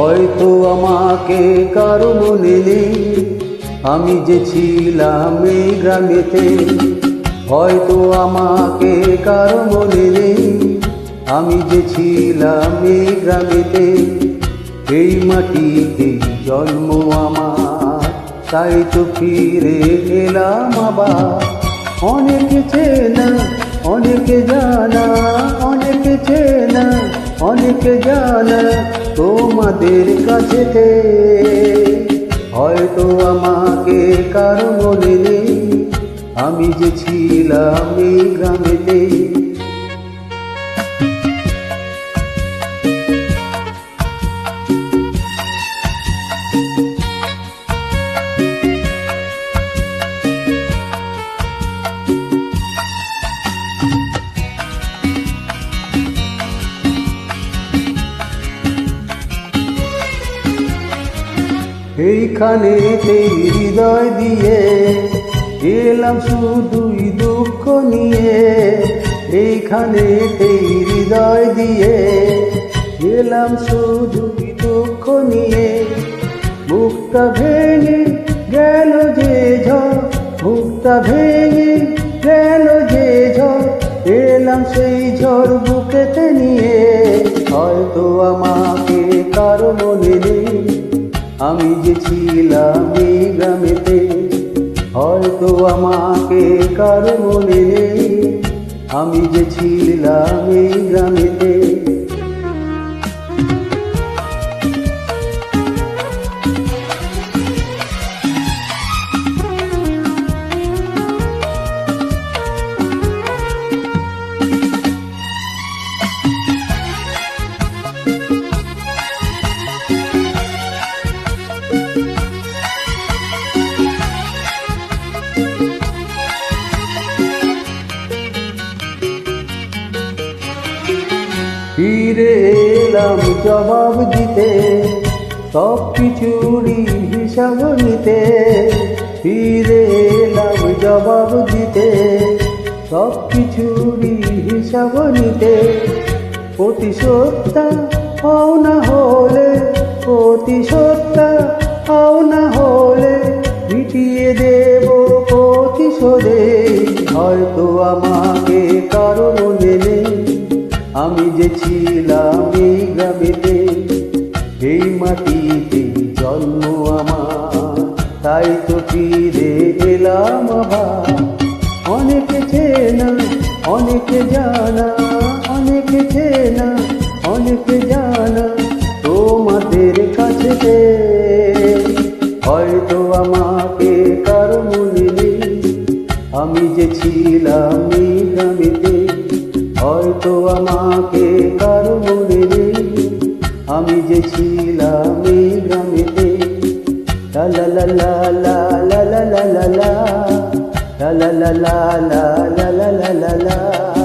হয়তো আমাকে কারও মনে নেই। আমি যে ছিলাম এই গ্রামেতে, হয়তো আমাকে কারও মনে নেই। আমি যে ছিলাম এই গ্রামেতে, এই মাটিতে জন্ম আমার। তাই তো ফিরে এলাম আবার। অনেকে চেনা, অনেকে জানা, অনেকে চেনা। অনেকে জানা তোমাদের কাছেতে হয়তো আমাকে কারও মনে নেই। আমি যে ছিলাম এই গ্রামেতে এইখানে হৃদয় দিয়ে এলাম শুধুই দুঃখ নিয়ে। এইখানে হৃদয় দিয়ে এলাম শুধুই দুঃখ নিয়ে। মুখটা ভেঙে গেল যে ঝড় মুখটা ভেঙে গেল যে ঝড়, এলাম সেই ঝড় বুকেতে নিয়ে। হয়তো আমাকে কারও মনে নেই। আমি যে ছিলাম এই গ্রামেতে, হয়তো আমাকে কারও মনে নেই। আমি যে ছিলাম এই গ্রামেতে ফিরে এলাম জবাব দিতে। সব কিছুরই হিসাব নিতে। ফিরে এলাম জবাব দিতে। সব কিছুরই হিসাব নিতে। প্রতিশোধটা হও না হলে, প্রতিশোধটা হও না হলে, মিটিয়ে দেব প্রতিশোধে। আমি যে ছিলাম এই গ্রামেতে এই মাটিতে জন্ম আমার। তাই তো ফিরে এলাম আবার। অনেকে চেনা, অনেকে জানা, অনেকে চেনা, অনেকে জানা তোমাদের কাছে হয়তো আমাকে কারও নেই, আমি যে ছিলাম এই গ্রামেতে। হয়তো আমাকে কারও মনে নেই আমি যে ছিলাম এই গ্রামেতে লা লা লা লা লা লা লা লা লা লা লা লা লা লা লা লা লা লা